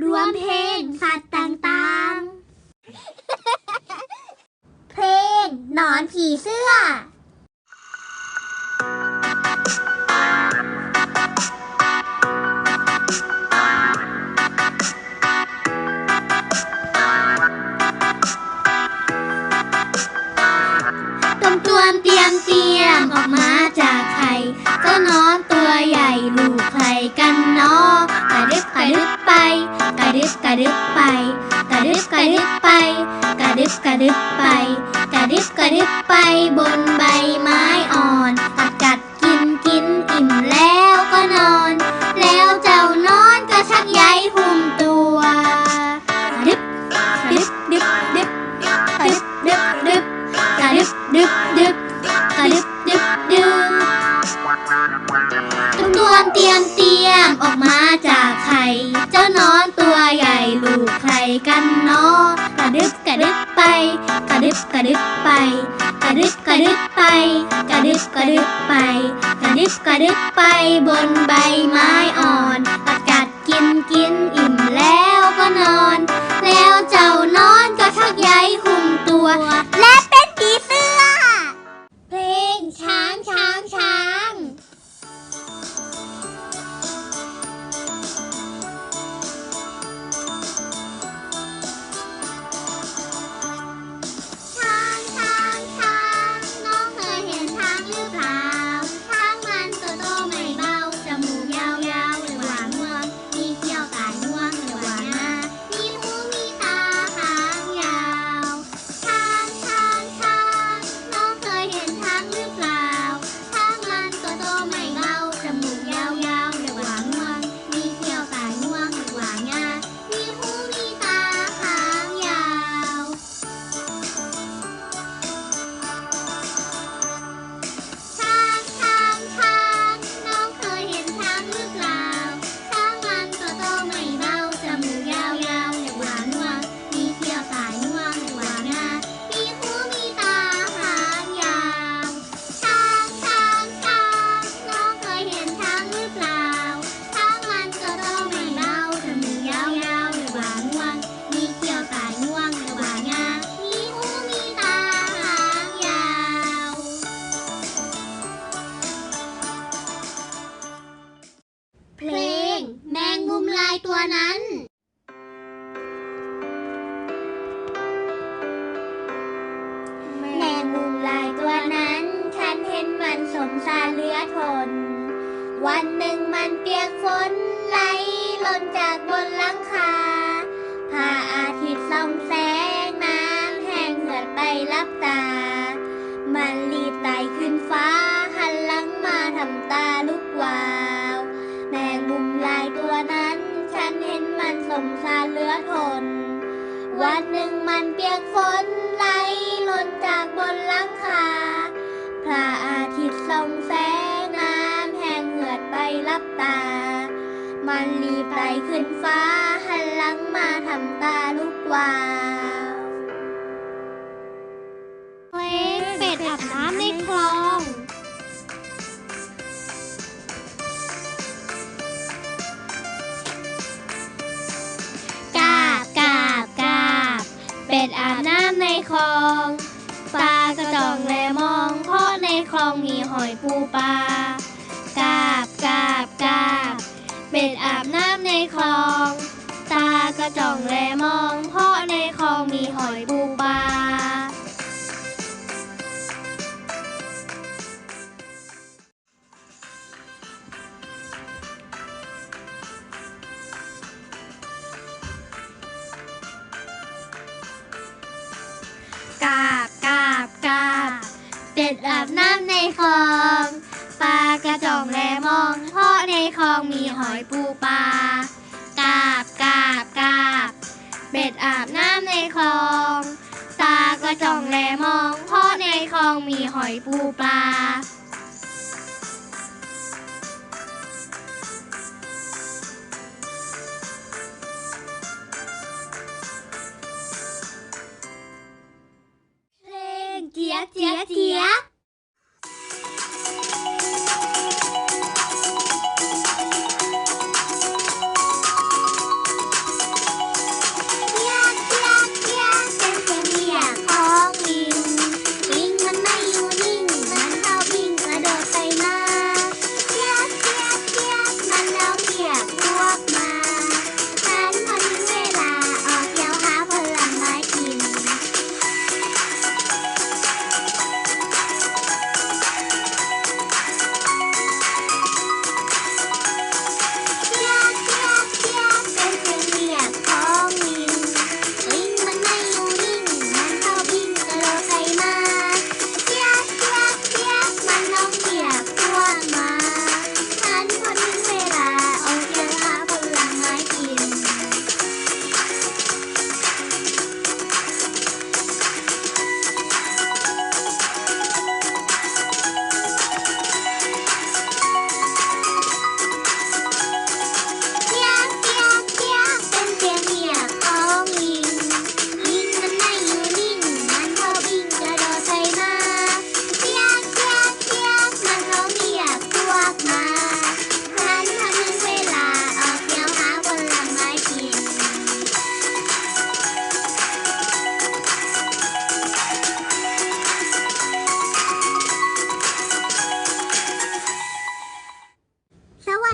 รวมเพลงสัตว์ต่างๆ เพลงหนอนผีเสื้อ ต้มตวมเตรียมเตรียมออกมาจากไข่เจ้านอน ไรกันเนาะกระดึบกระดึบไป กระดึบกระดึบไป กระดึบกระดึบไป กระดึบกระดึบไป กระดึบกระดึบไปบนใบไม้อ่อน มเตรียมเตรียมออกมาจากไข่เจ้านอนตัวใหญ่ลูกใครกันเนาะกระดึบกระดึบไปกระดึบกระดึบไปกระดึบกระดึบไปกระดึบกระดึบไปกระดึบกระดึบไปบนใบไม้อ่อนกัดกัดกินกินอิ่มแล้วก็นอน แล้วเจ้านอนก็ชักใยหุ้มตัว เหลือทน วันหนึ่งมันเปียกฝนไหลหล่นจากบนหลังคาพาอาทิตย์ส่องแสงน้ำแห้งเหือดไปรับตา มันรีบไต่ขึ้นฟ้าหันหลังมาทำตาลุกวาว แมงมุมลายตัวนั้น ฉันเห็นมันสมสารเหลือทน วันหนึ่งมันเปียกฝนันรีบไต่ขึ้นฟ้า หันหลังมาทำตาลุกวาวเพลงเป็ดอาบน้ำในคลอง กาบกาบกาบ เป็ดอาบน้ำในคลองปลากระจองแลมอง เพราะในคลองมีหอยปูปลากาบกาบกาบ เป็ดอาบน้ำในคลอง ตากระจ่องแลมอง เพราะในคลองมีหอยปูปลากาบกาบกาบเป็ดอาบน้ำในคลอง ปลากระจ่องแลมอง คลองมีหอยปูปลากาบกาบกาบเป็ดอาบน้ำในคลอง ตากระจ่องแลมอง เพราะในคลองมีหอยปูปลาเพลงเจี๊ยบเจี๊ยบ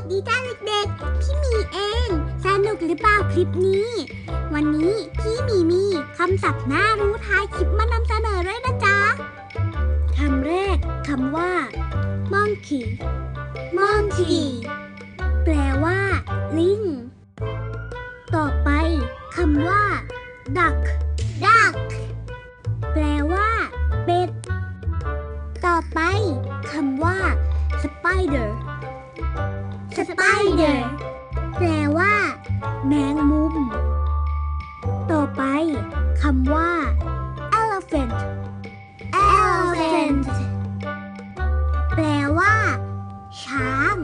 สดีจ้าเจี๊ยบกหรือเปล่าคลิปนี้ วันนี้พี่มีมีคำศัพท์น่ารู้ท้ายคลิปมานำเสนอด้วยนะจ๊ะคำแรกคำว่า monkey monkey แปลว่า ลิง ต่อไปคำว่า duck duck แปลว่าเป็ด ต่อไปคำว่า spider spider แปลว่า แมงมุม ต่อไปคำว่า elephant elephant แปลว่า ช้าง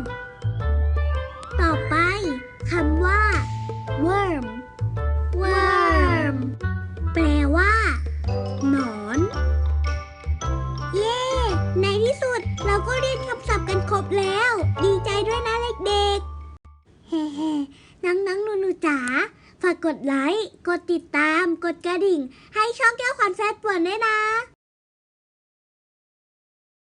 กดไลค์ กดติดตาม กดกระดิ่ง ให้ช่องแก้วขวัญแฟดป่วนด้วยนะ